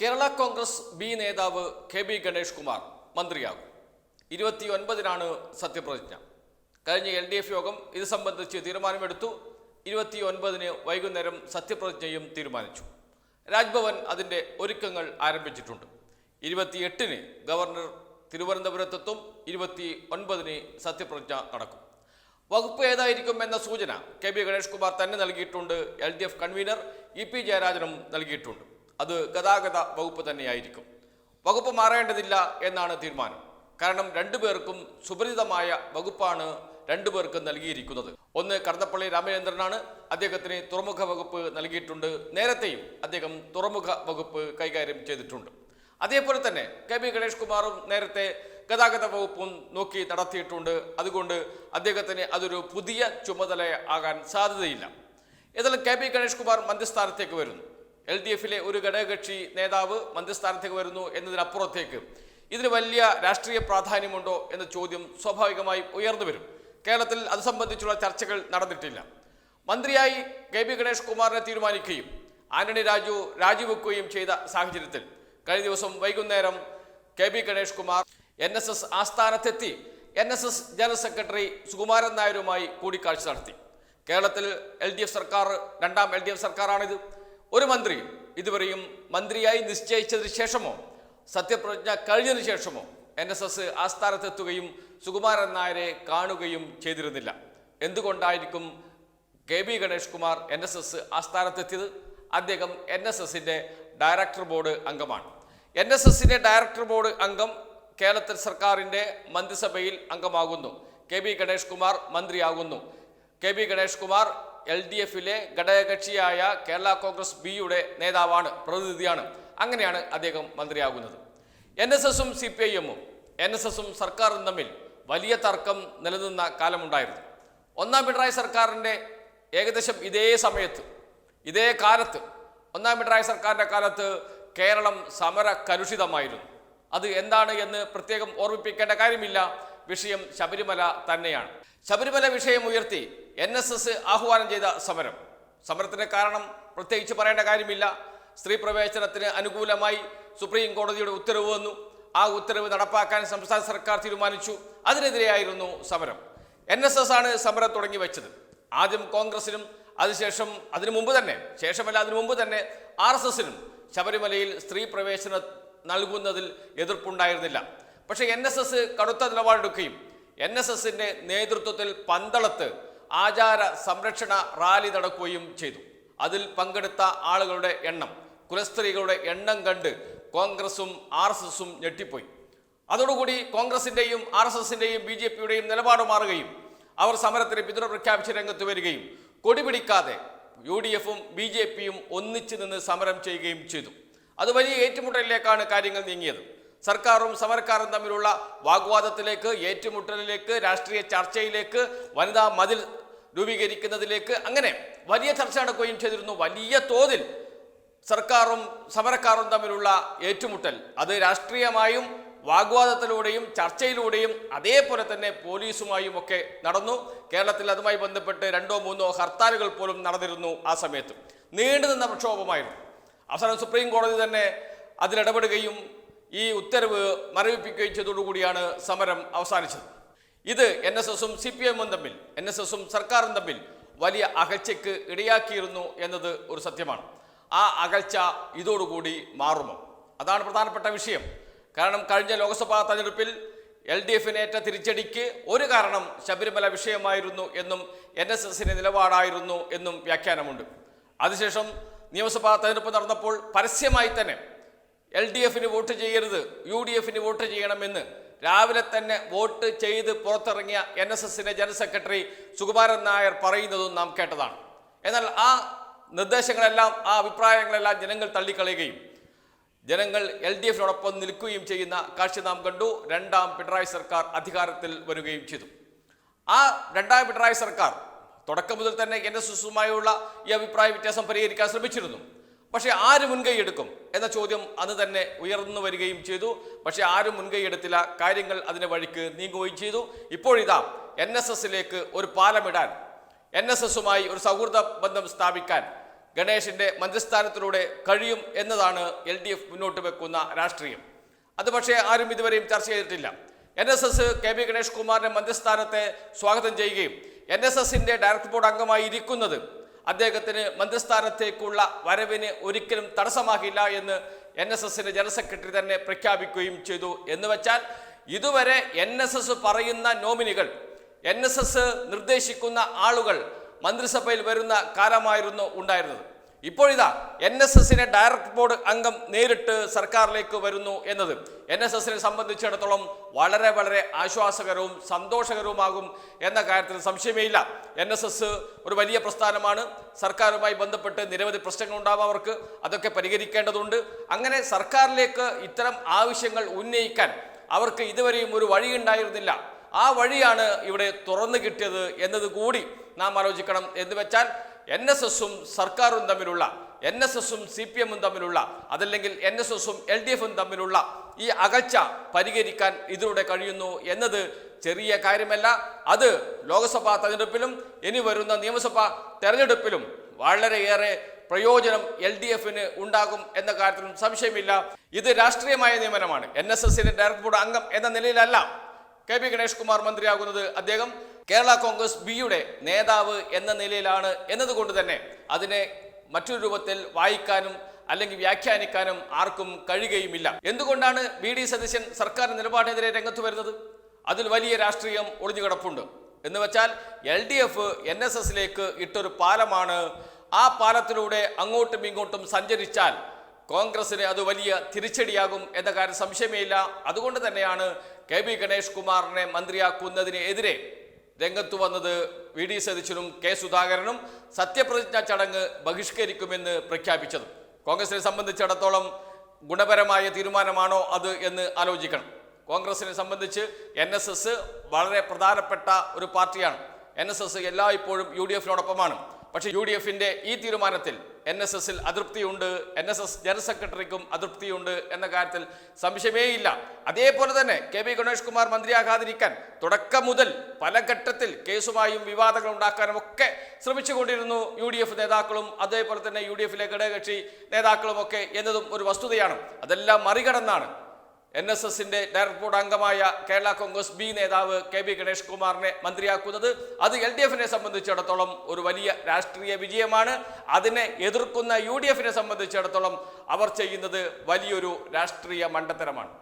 Kerala Congress B നേതാവ് K B Ganesh Kumar മന്ത്രിയാകും. ഇരുപത്തി ഒൻപതിനാണ് സത്യപ്രതിജ്ഞ. കഴിഞ്ഞ എൽ ഡി എഫ് യോഗം ഇത് സംബന്ധിച്ച് തീരുമാനമെടുത്തു. ഇരുപത്തി ഒൻപതിന് വൈകുന്നേരം സത്യപ്രതിജ്ഞയും തീരുമാനിച്ചു. രാജ്ഭവൻ അതിന്റെ ഒരുക്കങ്ങൾ ആരംഭിച്ചിട്ടുണ്ട്. ഇരുപത്തിയെട്ടിന് ഗവർണർ തിരുവനന്തപുരത്തെത്തും ഇരുപത്തി ഒൻപതിന് സത്യപ്രതിജ്ഞ നടക്കും. വകുപ്പ് ഏതായിരിക്കും എന്ന സൂചന കെ ബി ഗണേഷ് കുമാർ തന്നെ നൽകിയിട്ടുണ്ട്. L D F convener E P ജയരാജനും നൽകിയിട്ടുണ്ട്. അത് ഗതാഗത വകുപ്പ് തന്നെയായിരിക്കും. വകുപ്പ് മാറേണ്ടതില്ല എന്നാണ് തീരുമാനം. കാരണം രണ്ടുപേർക്കും സുപരിചിതമായ വകുപ്പാണ് രണ്ടുപേർക്കും നൽകിയിരിക്കുന്നത്. ഒന്ന് കടന്നപ്പള്ളി രാമചന്ദ്രനാണ്. അദ്ദേഹത്തിന് തുറമുഖ വകുപ്പ് നൽകിയിട്ടുണ്ട്. നേരത്തെയും അദ്ദേഹം തുറമുഖ വകുപ്പ് കൈകാര്യം ചെയ്തിട്ടുണ്ട്. അതേപോലെ തന്നെ കെ ബി ഗണേഷ് കുമാറും നേരത്തെ ഗതാഗത വകുപ്പും നോക്കി നടത്തിയിട്ടുണ്ട്. അതുകൊണ്ട് അദ്ദേഹത്തിന് അതൊരു പുതിയ ചുമതല ആകാൻ സാധ്യതയില്ല. ഏതായാലും കെ ബി ഗണേഷ് കുമാർ മന്ത്രിസ്ഥാനത്തേക്ക് വരുന്നു. എൽ ഡി എഫിലെ ഒരു ഘടകകക്ഷി നേതാവ് മന്ത്രിസ്ഥാനത്തേക്ക് വരുന്നു എന്നതിനപ്പുറത്തേക്ക് ഇതിന് വലിയ രാഷ്ട്രീയ പ്രാധാന്യമുണ്ടോ എന്ന ചോദ്യം സ്വാഭാവികമായും ഉയർന്നു വരും. കേരളത്തിൽ അത് സംബന്ധിച്ചുള്ള ചർച്ചകൾ നടന്നിട്ടില്ല. മന്ത്രിയായി കെ ബി ഗണേഷ് കുമാറിനെ തീരുമാനിക്കുകയും ആന്റണി രാജു രാജിവെക്കുകയും ചെയ്ത സാഹചര്യത്തിൽ കഴിഞ്ഞ ദിവസം വൈകുന്നേരം K B Ganesh Kumar N S S ആസ്ഥാനത്തെത്തി N S S general secretary Sukumaran നായരുമായി കൂടിക്കാഴ്ച നടത്തി. കേരളത്തിൽ എൽ ഡി എഫ് സർക്കാർ രണ്ടാം എൽ ഡി എഫ് സർക്കാരാണിത് ഒരു മന്ത്രി ഇതുവരെയും മന്ത്രിയായി നിശ്ചയിച്ചതിന് ശേഷമോ സത്യപ്രതിജ്ഞ കഴിഞ്ഞതിന് ശേഷമോ എൻ എസ് എസ് ആസ്ഥാനത്തെത്തുകയും സുകുമാരൻ നായരെ കാണുകയും ചെയ്തിരുന്നില്ല. എന്തുകൊണ്ടായിരിക്കും K B Ganesh Kumar N S S ആസ്ഥാനത്തെത്തിയത്? അദ്ദേഹം എൻ എസ് എസിന്റെ ഡയറക്ടർ ബോർഡ് അംഗമാണ്. എൻ എസ് എസിന്റെ ഡയറക്ടർ ബോർഡ് അംഗം കേരളത്തിൽ സർക്കാരിന്റെ മന്ത്രിസഭയിൽ അംഗമാകുന്നു. K B Ganesh Kumar മന്ത്രിയാകുന്നു. K B Ganesh Kumar L D എഫിലെ ഘടകകക്ഷിയായ കേരള കോൺഗ്രസ് ബി യുടെ നേതാവാണ് പ്രതിനിധിയാണ്. അങ്ങനെയാണ് അദ്ദേഹം മന്ത്രിയാകുന്നത്. എൻ എസ് എസും സി പി ഐ എമ്മും എൻ എസ് എസും സർക്കാരും തമ്മിൽ വലിയ തർക്കം നിലനിന്ന കാലമുണ്ടായിരുന്നു. ഒന്നാം പിണറായി സർക്കാരിന്റെ ഏകദേശം ഇതേ സമയത്ത് ഇതേ കാലത്ത് ഒന്നാം പിണറായി സർക്കാരിന്റെ കാലത്ത് കേരളം സമര കലുഷിതമായിരുന്നു അത് എന്താണ് എന്ന് പ്രത്യേകം ഓർമ്മിപ്പിക്കേണ്ട കാര്യമില്ല. വിഷയം ശബരിമല തന്നെയാണ്. ശബരിമല വിഷയം ഉയർത്തി എൻ എസ് എസ് ആഹ്വാനം ചെയ്ത സമരം. സമരത്തിന് കാരണം പ്രത്യേകിച്ച് പറയേണ്ട കാര്യമില്ല. സ്ത്രീ പ്രവേശനത്തിന് അനുകൂലമായി സുപ്രീം കോടതിയുടെ ഉത്തരവ് വന്നു. ആ ഉത്തരവ് നടപ്പാക്കാൻ സംസ്ഥാന സർക്കാർ തീരുമാനിച്ചു. അതിനെതിരെയായിരുന്നു സമരം. എൻ എസ് എസ് ആണ് സമരം തുടങ്ങി വെച്ചത്. ആദ്യം കോൺഗ്രസിനും അതിനുശേഷം അതിനു മുമ്പ് തന്നെ ശേഷമല്ല അതിനു മുമ്പ് തന്നെ ആർ എസ് എസിനും ശബരിമലയിൽ സ്ത്രീ പ്രവേശനം നൽകുന്നതിൽ എതിർപ്പുണ്ടായിരുന്നില്ല. പക്ഷേ എൻ എസ് എസ് കടുത്ത നിലപാടെടുക്കുകയും എൻ എസ് എസിന്റെ നേതൃത്വത്തിൽ പന്തളത്ത് ആചാര സംരക്ഷണ റാലി നടക്കുകയും ചെയ്തു. അതിൽ പങ്കെടുത്ത ആളുകളുടെ എണ്ണം കുലസ്ത്രീകളുടെ എണ്ണം കണ്ട് കോൺഗ്രസും ആർ എസ് എസും ഞെട്ടിപ്പോയി. അതോടുകൂടി കോൺഗ്രസിന്റെയും ആർ എസ് എസിന്റെയും ബി ജെ പിയുടെയും നിലപാട് മാറുകയും അവർ സമരത്തിന് പിന്തുണ പ്രഖ്യാപിച്ച് രംഗത്ത് വരികയും കൊടിപിടിക്കാതെ യു ഡി എഫും ബി ജെ പിയും ഒന്നിച്ചു നിന്ന് സമരം ചെയ്യുകയും ചെയ്തു. അത് വലിയ ഏറ്റുമുട്ടലിലേക്കാണ് കാര്യങ്ങൾ നീങ്ങിയത്. സർക്കാരും സമരക്കാരും തമ്മിലുള്ള വാഗ്വാദത്തിലേക്ക് ഏറ്റുമുട്ടലിലേക്ക് രാഷ്ട്രീയ ചർച്ചയിലേക്ക് വനിതാ മതിൽ രൂപീകരിക്കുന്നതിലേക്ക് അങ്ങനെ വലിയ ചർച്ച നടക്കുകയും ചെയ്തിരുന്നു. വലിയ തോതിൽ സർക്കാരും സമരക്കാരും തമ്മിലുള്ള ഏറ്റുമുട്ടൽ. അത് രാഷ്ട്രീയമായും വാഗ്വാദത്തിലൂടെയും ചർച്ചയിലൂടെയും അതേപോലെ തന്നെ പോലീസുമായും ഒക്കെ നടന്നു. കേരളത്തിൽ അതുമായി ബന്ധപ്പെട്ട് രണ്ടോ മൂന്നോ ഹർത്താലുകൾ പോലും നടന്നിരുന്നു ആ സമയത്ത്. നീണ്ടുനിന്ന പ്രക്ഷോഭമായിരുന്നു. അവസാനം സുപ്രീം കോടതി തന്നെ അതിലിടപെടുകയും ഈ ഉത്തരവ് മരവിപ്പിക്കുകയും ചെയ്തതോടുകൂടിയാണ് സമരം അവസാനിച്ചത്. ഇത് എൻ എസ് എസും സി പി എമ്മും തമ്മിൽ എൻ എസ് എസും സർക്കാരും തമ്മിൽ വലിയ അകൽച്ചയ്ക്ക് ഇടയാക്കിയിരുന്നു എന്നത് ഒരു സത്യമാണ്. ആ അകൽച്ച ഇതോടുകൂടി മാറുമോ? അതാണ് പ്രധാനപ്പെട്ട വിഷയം. കാരണം കഴിഞ്ഞ ലോക്സഭാ തെരഞ്ഞെടുപ്പിൽ എൽ ഡി എഫിനേറ്റ തിരിച്ചടിക്ക് ഒരു കാരണം ശബരിമല വിഷയമായിരുന്നു എന്നും എൻ എസ് എസിന്റെ നിലപാടായിരുന്നു എന്നും വ്യാഖ്യാനമുണ്ട്. അതിനുശേഷം നിയമസഭാ തെരഞ്ഞെടുപ്പ് നടന്നപ്പോൾ പരസ്യമായി തന്നെ എൽ ഡി എഫിന് വോട്ട് ചെയ്യരുത് യു ഡി എഫിന് വോട്ട് ചെയ്യണമെന്ന് രാവിലെ തന്നെ വോട്ട് ചെയ്ത് പുറത്തിറങ്ങിയ എൻ എസ് എസിന്റെ ജനറൽ സെക്രട്ടറി സുകുമാരൻ നായർ പറയുന്നതും നാം കേട്ടതാണ്. എന്നാൽ ആ നിർദ്ദേശങ്ങളെല്ലാം ആ അഭിപ്രായങ്ങളെല്ലാം ജനങ്ങൾ തള്ളിക്കളയുകയും ജനങ്ങൾ എൽ ഡി എഫിനോടൊപ്പം നിൽക്കുകയും ചെയ്യുന്ന കാഴ്ച നാം കണ്ടു. രണ്ടാം പിണറായി സർക്കാർ അധികാരത്തിൽ വരികയും ചെയ്തു. ആ രണ്ടാം പിണറായി സർക്കാർ തുടക്കം മുതൽ തന്നെ എൻ എസ് എസുമായുള്ള ഈ അഭിപ്രായ വ്യത്യാസം പരിഹരിക്കാൻ ശ്രമിച്ചിരുന്നു. പക്ഷേ ആര് മുൻകൈ എടുക്കും എന്ന ചോദ്യം അന്ന് തന്നെ ഉയർന്നു വരികയും ചെയ്തു. പക്ഷേ ആരും മുൻകൈ എടുത്തില്ല. കാര്യങ്ങൾ അതിന്റെ വഴിക്ക് നീങ്ങുകയും ചെയ്തു. ഇപ്പോഴിതാ എൻ എസ് എസിലേക്ക് ഒരു പാലമിടാൻ എൻ എസ് എസുമായി ഒരു സൗഹൃദ ബന്ധം സ്ഥാപിക്കാൻ ഗണേഷിന്റെ മന്ത്രിസ്ഥാനത്തിലൂടെ കഴിയും എന്നതാണ് എൽ ഡി എഫ് മുന്നോട്ട് വെക്കുന്ന രാഷ്ട്രീയം. അത് പക്ഷേ ആരും ഇതുവരെയും ചർച്ച ചെയ്തിട്ടില്ല. N S S K B Ganesh കുമാറിന്റെ മന്ത്രിസ്ഥാനത്തെ സ്വാഗതം ചെയ്യുകയും എൻ എസ് എസിന്റെ ഡയറക്ടർ ബോർഡ് അംഗമായി ഇരിക്കുന്നത് അദ്ദേഹത്തിന് മന്ത്രിസ്ഥാനത്തേക്കുള്ള വരവിന് ഒരിക്കലും തടസ്സമാകില്ല എന്ന് എൻ എസ് എസിന്റെ ജനറൽ സെക്രട്ടറി തന്നെ പ്രഖ്യാപിക്കുകയും ചെയ്തു. എന്ന് വെച്ചാൽ ഇതുവരെ എൻ എസ് എസ് പറയുന്ന നോമിനികൾ എൻ എസ് എസ് നിർദ്ദേശിക്കുന്ന ആളുകൾ മന്ത്രിസഭയിൽ വരുന്ന കാലമായിരുന്നു ഉണ്ടായിരുന്നത്. ഇപ്പോഴിതാ എൻ എസ് എസിനെ ഡയറക്ടർ ബോർഡ് അംഗം നേരിട്ട് സർക്കാരിലേക്ക് വരുന്നു എന്നത് എൻ എസ് എസിനെ സംബന്ധിച്ചിടത്തോളം വളരെ വളരെ ആശ്വാസകരവും സന്തോഷകരവുമാകും എന്ന കാര്യത്തിൽ സംശയമേയില്ല. എൻ എസ് എസ് ഒരു വലിയ പ്രസ്ഥാനമാണ്. സർക്കാരുമായി ബന്ധപ്പെട്ട് നിരവധി പ്രശ്നങ്ങൾ ഉണ്ടാവാം അവർക്ക്. അതൊക്കെ പരിഹരിക്കേണ്ടതുണ്ട്. അങ്ങനെ സർക്കാരിലേക്ക് ഇത്തരം ആവശ്യങ്ങൾ ഉന്നയിക്കാൻ അവർക്ക് ഇതുവരെയും ഒരു വഴിയുണ്ടായിരുന്നില്ല. ആ വഴിയാണ് ഇവിടെ തുറന്നു കിട്ടിയത് എന്നത് കൂടി നാം ആലോചിക്കണം എന്ന് വെച്ചാൽ എൻ എസ് എസും സർക്കാരും തമ്മിലുള്ള എൻ എസ് എസും സി പി എമ്മും തമ്മിലുള്ള അതല്ലെങ്കിൽ എൻ എസ് എസും എൽ ഡി എഫും തമ്മിലുള്ള ഈ അകൽച്ച പരിഹരിക്കാൻ ഇതിലൂടെ കഴിയുന്നു എന്നത് ചെറിയ കാര്യമല്ല. അത് ലോക്സഭാ തെരഞ്ഞെടുപ്പിലും ഇനി വരുന്ന നിയമസഭാ തെരഞ്ഞെടുപ്പിലും വളരെയേറെ പ്രയോജനം എൽ ഡി എഫിന് ഉണ്ടാകും എന്ന കാര്യത്തിലും സംശയമില്ല. ഇത് രാഷ്ട്രീയമായ നിയമനമാണ്. എൻ എസ് എസിന്റെ ഡയറക്ടർ ബോർഡ് അംഗം എന്ന നിലയിലല്ല. കെ പി ഗണേഷ് കുമാർ മന്ത്രിയാകുന്നത് അദ്ദേഹം. കേരള കോൺഗ്രസ് ബിയുടെ നേതാവ് എന്ന നിലയിലാണ് എന്നതുകൊണ്ട് തന്നെ അതിനെ മറ്റൊരു രൂപത്തിൽ വായിക്കാനും അല്ലെങ്കിൽ വ്യാഖ്യാനിക്കാനും ആർക്കും കഴിയുകയുമില്ല. എന്തുകൊണ്ടാണ് ബി ഡി സതീശൻ സർക്കാർ നിലപാടിനെതിരെ രംഗത്ത് വരുന്നത്? അതിൽ വലിയ രാഷ്ട്രീയം ഒളിഞ്ഞുകിടപ്പുണ്ട്. എന്ന് വെച്ചാൽ L D F N S എസിലേക്ക് ഇട്ടൊരു പാലമാണ്. ആ പാലത്തിലൂടെ അങ്ങോട്ടും ഇങ്ങോട്ടും സഞ്ചരിച്ചാൽ കോൺഗ്രസിന് അത് വലിയ തിരിച്ചടിയാകും എന്ന കാര്യം സംശയമേയില്ല. അതുകൊണ്ട് തന്നെയാണ് കെ ബി ഗണേഷ് കുമാറിനെ മന്ത്രിയാക്കുന്നതിന് എതിരെ രംഗത്തു വന്നത് വി ഡി സതീശനും കെ സുധാകരനും സത്യപ്രതിജ്ഞാ ചടങ്ങ് ബഹിഷ്കരിക്കുമെന്ന് പ്രഖ്യാപിച്ചത്. കോൺഗ്രസിനെ സംബന്ധിച്ചിടത്തോളം ഗുണപരമായ തീരുമാനമാണോ അത് എന്ന് ആലോചിക്കണം. കോൺഗ്രസിനെ സംബന്ധിച്ച് എൻ എസ് എസ് വളരെ പ്രധാനപ്പെട്ട ഒരു പാർട്ടിയാണ്. എൻ എസ് എസ് എല്ലായ്പ്പോഴും യു ഡി എഫിനോടൊപ്പമാണ്. പക്ഷേ യു ഡി എഫിന്റെ ഈ തീരുമാനത്തിൽ എൻ എസ് എസിൽ അതൃപ്തിയുണ്ട് എൻ എസ് എസ് ജനറൽ സെക്രട്ടറിക്കും അതൃപ്തിയുണ്ട് എന്ന കാര്യത്തിൽ സംശയമേയില്ല അതേപോലെ തന്നെ കെ വി ഗണേഷ് കുമാർ മന്ത്രിയാകാതിരിക്കാൻ തുടക്കം മുതൽ പല ഘട്ടത്തിൽ കേസുമായും വിവാദങ്ങൾ ഉണ്ടാക്കാനും ഒക്കെ ശ്രമിച്ചുകൊണ്ടിരുന്നു യു ഡി എഫ് നേതാക്കളും അതേപോലെ തന്നെ യു ഡി എഫിലെ ഘടകകക്ഷി നേതാക്കളും ഒക്കെ എന്നതും ഒരു വസ്തുതയാണ്. അതെല്ലാം മറികടന്നാണ് എൻ എസ് എസിന്റെ ഡയറക്ടർ ബോർഡ് അംഗമായ കേരള കോൺഗ്രസ് ബി നേതാവ് കെ ബി ഗണേഷ് കുമാറിനെ മന്ത്രിയാക്കുന്നത് അത് എൽ ഡി എഫിനെ സംബന്ധിച്ചിടത്തോളം ഒരു വലിയ രാഷ്ട്രീയ വിജയമാണ്. അതിനെ എതിർക്കുന്ന യു ഡി എഫിനെ സംബന്ധിച്ചിടത്തോളം അവർ ചെയ്യുന്നത് വലിയൊരു രാഷ്ട്രീയ മണ്ടത്തരമാണ്.